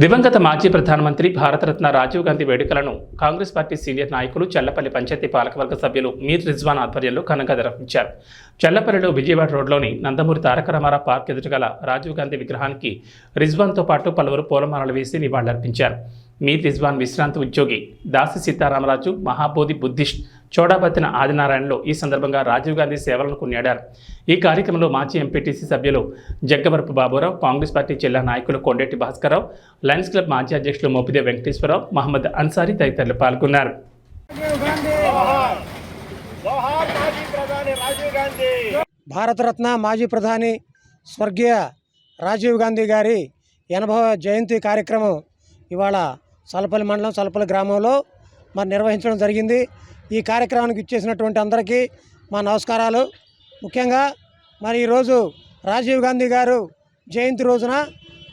దివంగత మాజీ ప్రధానమంత్రి భారతరత్న రాజీవ్ గాంధీ వేడుకలను కాంగ్రెస్ పార్టీ సీనియర్ నాయకులు చల్లపల్లి పంచాయతీ పాలకవర్గ సభ్యులు మీర్ రిజ్వాన్ ఆధ్వర్యంలో ఘనంగా నిర్వహించారు. చల్లపల్లిలో విజయవాడ రోడ్లోని నందమూరి తారక రామారావు పార్క్ ఎదుట గల రాజీవ్ గాంధీ విగ్రహానికి రిజ్వాన్తో పాటు పలువురు పూలమాలలు వేసి నివాళులర్పించారు. మీర్ రిజ్వాన్ విశ్రాంతి ఉద్యోగి దాసి సీతారామరాజు మహాబోధి బుద్ధిస్ట్ చోడాబత్తిన ఆదినారాయణలో ఈ సందర్భంగా రాజీవ్ గాంధీ సేవలను కొనియాడారు. ఈ కార్యక్రమంలో మాజీ ఎంపీటీసీ సభ్యులు జగ్గవరపు బాబురావు కాంగ్రెస్ పార్టీ జిల్లా నాయకులు కొండెట్టి భాస్కర్రావు లయన్స్ క్లబ్ మాజీ అధ్యక్షులు మోపిదే వెంకటేశ్వరరావు మహమ్మద్ అన్సారీ తదితరులు పాల్గొన్నారు. రాజీవ్ గాంధీ భారతరత్న మాజీ ప్రధాని స్వర్గీయ రాజీవ్ గాంధీ గారి ఎనభవ జయంతి కార్యక్రమం ఇవాళ సలపల్లి మండలం సలపల్లి గ్రామంలో మరి నిర్వహించడం జరిగింది. ఈ కార్యక్రమానికి ఇచ్చేసినటువంటి అందరికీ మా నమస్కారాలు. ముఖ్యంగా మరి ఈరోజు రాజీవ్ గాంధీ గారు జయంతి రోజున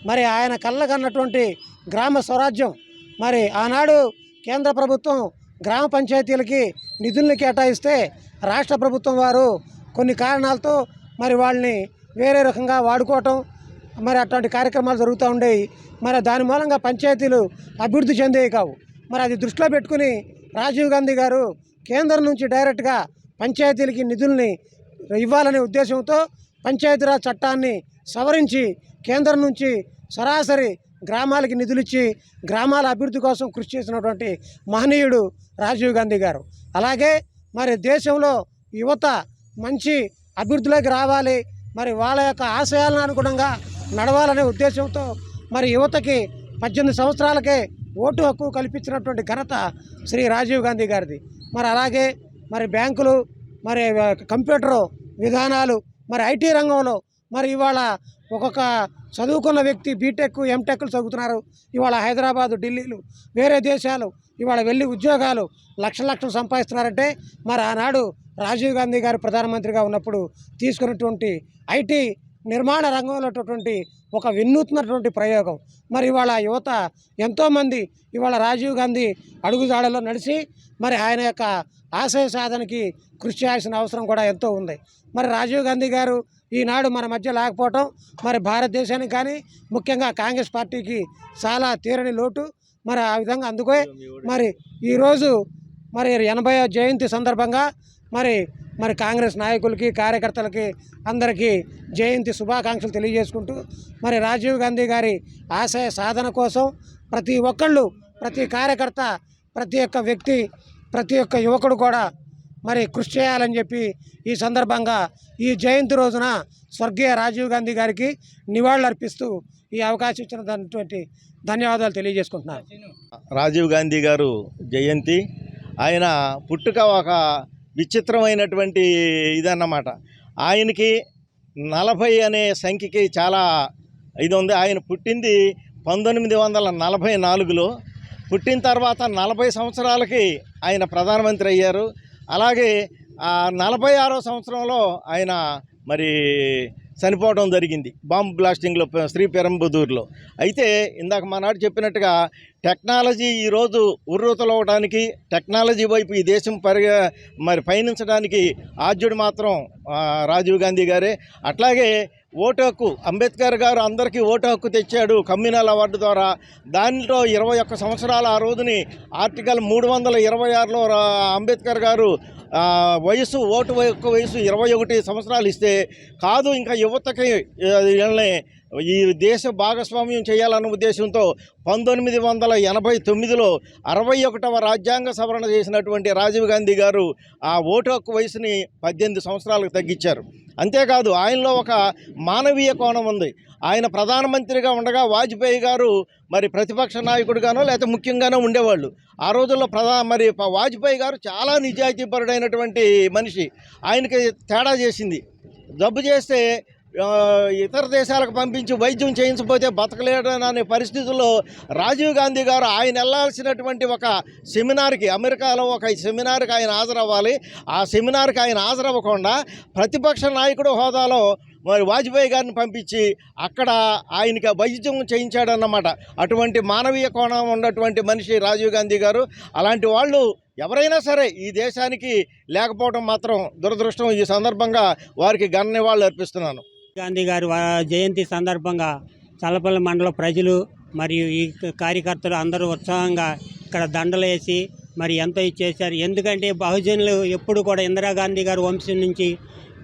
మరి ఆయన కళ్ళకన్నటువంటి గ్రామ స్వరాజ్యం మరి ఆనాడు కేంద్ర ప్రభుత్వం గ్రామ పంచాయతీలకి నిధుల్ని కేటాయిస్తే రాష్ట్ర ప్రభుత్వం వారు కొన్ని కారణాలతో మరి వాళ్ళని వేరే రకంగా వాడుకోవటం మరి అట్లాంటి కార్యక్రమాలు జరుగుతూ ఉండేవి. మరి దాని మూలంగా పంచాయతీలు అభివృద్ధి చెందేవి కావు. మరి అది దృష్టిలో పెట్టుకుని రాజీవ్ గాంధీ గారు కేంద్రం నుంచి డైరెక్ట్గా పంచాయతీలకి నిధుల్ని ఇవ్వాలనే ఉద్దేశంతో పంచాయతీరాజ్ చట్టాన్ని సవరించి కేంద్రం నుంచి సరాసరి గ్రామాలకి నిధులిచ్చి గ్రామాల అభివృద్ధి కోసం కృషి చేసినటువంటి మహనీయుడు రాజీవ్ గాంధీ గారు. అలాగే మరి దేశంలో యువత మంచి అభివృద్ధిలోకి రావాలి మరి వాళ్ళ యొక్క ఆశయాలను అనుగుణంగా నడవాలనే ఉద్దేశంతో మరి యువతకి పద్దెనిమిది సంవత్సరాలకే ఓటు హక్కు కల్పించినటువంటి ఘనత శ్రీ రాజీవ్ గాంధీ గారిది. మరి అలాగే మరి బ్యాంకులు మరి కంప్యూటర్ విధానాలు మరి ఐటీ రంగంలో మరి ఇవాళ ఒక్కొక్క చదువుకున్న వ్యక్తి బీటెక్ ఎంటెక్లు చదువుతున్నారు. ఇవాళ హైదరాబాదు ఢిల్లీలు వేరే దేశాలు ఇవాళ వెళ్ళి ఉద్యోగాలు లక్ష లక్షలు సంపాదిస్తున్నారంటే మరి ఆనాడు రాజీవ్ గాంధీ గారు ప్రధానమంత్రిగా ఉన్నప్పుడు తీసుకున్నటువంటి ఐటీ నిర్మాణ రంగంలో ఒక వినూత్నటువంటి ప్రయోగం. మరి ఇవాళ యువత ఎంతోమంది ఇవాళ రాజీవ్ గాంధీ అడుగుజాడలో నడిచి మరి ఆయన యొక్క ఆశయ సాధనకి కృషి చేయాల్సిన అవసరం కూడా ఎంతో ఉంది. మరి రాజీవ్ గాంధీ గారు ఈనాడు మన మధ్య లేకపోవటం మరి భారతదేశానికి కానీ ముఖ్యంగా కాంగ్రెస్ పార్టీకి చాలా తీరని లోటు. మరి ఆ విధంగా అందుకే మరి ఈరోజు మరి ఎనభై జయంతి సందర్భంగా మరి మరి కాంగ్రెస్ నాయకులకి కార్యకర్తలకి అందరికీ జయంతి శుభాకాంక్షలు తెలియజేసుకుంటూ మరి రాజీవ్ గాంధీ గారి ఆశయ సాధన కోసం ప్రతి ఒక్కళ్ళు ప్రతి కార్యకర్త ప్రతి ఒక్క వ్యక్తి ప్రతి ఒక్క యువకుడు కూడా మరి కృషి చేయాలని చెప్పి ఈ సందర్భంగా ఈ జయంతి రోజున స్వర్గీయ రాజీవ్ గాంధీ గారికి నివాళులు అర్పిస్తూ ఈ అవకాశం ఇచ్చిన దానికి ధన్యవాదాలు తెలియజేసుకుంటున్నాను. రాజీవ్ గాంధీ గారు జయంతి. ఆయన పుట్టుక ఒక విచిత్రమైనటువంటి ఇదన్నమాట. ఆయనకి నలభై అనే సంఖ్యకి చాలా ఇది ఉంది ఆయన పుట్టింది పంతొమ్మిది వందల నలభై నాలుగులో. పుట్టిన తర్వాత నలభై సంవత్సరాలకి ఆయన ప్రధానమంత్రి అయ్యారు. అలాగే నలభై ఆరో సంవత్సరంలో ఆయన మరి చనిపోవడం జరిగింది. బాంబు బ్లాస్టింగ్లో శ్రీ పెరంబదూరులో. అయితే ఇందాక మనాడు చెప్పినట్టుగా టెక్నాలజీ ఈరోజు ఉర్రూతలవడానికి టెక్నాలజీ వైపు ఈ దేశం పరిగ మరి పయనించడానికి ఆద్యుడు మాత్రం రాజీవ్ గాంధీ గారే. అట్లాగే ఓటు హక్కు. అంబేద్కర్ గారు అందరికీ ఓటు హక్కు తెచ్చాడు కమ్యూనల్ అవార్డు ద్వారా. దానిలో ఇరవై ఒక్క సంవత్సరాలు ఆ రోజుని ఆర్టికల్ మూడు వందల ఇరవై ఆరులో అంబేద్కర్ గారు వయసు ఓటు యొక్క వయసు ఇరవై ఒకటి సంవత్సరాలు ఇస్తే కాదు ఇంకా యువతకి వీళ్ళని ఈ దేశ భాగస్వామ్యం చేయాలన్న ఉద్దేశంతో పంతొమ్మిది వందల ఎనభై తొమ్మిదిలో అరవై ఒకటవ రాజ్యాంగ సవరణ చేసినటువంటి రాజీవ్ గాంధీ గారు ఆ ఓటు హక్కు వయసుని పద్దెనిమిది సంవత్సరాలకు తగ్గించారు. అంతేకాదు ఆయనలో ఒక మానవీయ కోణం ఉంది. ఆయన ప్రధానమంత్రిగా ఉండగా వాజ్పేయి గారు మరి ప్రతిపక్ష నాయకుడిగానో లేకపోతే ముఖ్యంగానో ఉండేవాళ్ళు. ఆ రోజుల్లో ప్రధా మరి వాజ్పేయి గారు చాలా నిజాయితీపరుడైనటువంటి మనిషి. ఆయనకి తేడా చేసింది. జబ్బు చేస్తే ఇతర దేశాలకు పంపించి వైద్యం చేయించకపోతే బతకలేడనే పరిస్థితుల్లో రాజీవ్ గాంధీ గారు ఆయన వెళ్ళాల్సినటువంటి ఒక సెమినార్కి అమెరికాలో ఒక సెమినార్కి ఆయన హాజరవ్వాలి. ఆ సెమినార్కి ఆయన హాజరవ్వకుండా ప్రతిపక్ష నాయకుడు హోదాలో మరి వాజ్పేయి గారిని పంపించి అక్కడ ఆయనకి వైద్యం చేయించాడన్నమాట. అటువంటి మానవీయ కోణం ఉన్నటువంటి మనిషి రాజీవ్ గాంధీ గారు. అలాంటి వాళ్ళు ఎవరైనా సరే ఈ దేశానికి లేకపోవడం మాత్రం దురదృష్టం. ఈ సందర్భంగా వారికి ఘన అర్పిస్తున్నాను గాంధీ గారి జయంతి సందర్భంగా చల్లపల్లి మండల ప్రజలు మరియు ఈ కార్యకర్తలు అందరూ ఉత్సాహంగా ఇక్కడ దండలేసి మరి ఎంతో ఇచ్చేశారు ఎందుకంటే బహుజనులు ఎప్పుడు కూడా ఇందిరాగాంధీ గారి వంశం నుంచి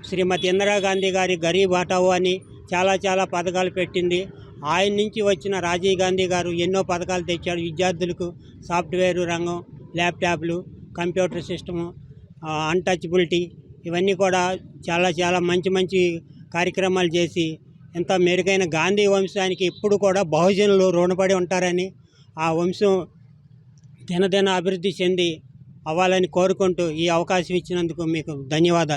శ్రీమతి ఇందిరాగాంధీ గారి గరీబ్ హఠావో అని చాలా చాలా పథకాలు పెట్టింది. ఆయన నుంచి వచ్చిన రాజీవ్ గాంధీ గారు ఎన్నో పథకాలు తెచ్చాడు విద్యార్థులకు సాఫ్ట్వేర్ రంగం ల్యాప్టాప్లు కంప్యూటర్ సిస్టము అన్టచబిలిటీ ఇవన్నీ కూడా చాలా చాలా మంచి మంచి కార్యక్రమాలు చేసి ఇంత మెరుగైన గాంధీ వంశానికి ఎప్పుడు కూడా బహుజనులు రుణపడి ఉంటారని ఆ వంశం దినదిన అభివృద్ధి చెంది అవ్వాలని కోరుకుంటూ ఈ అవకాశం ఇచ్చినందుకు మీకు ధన్యవాదాలు.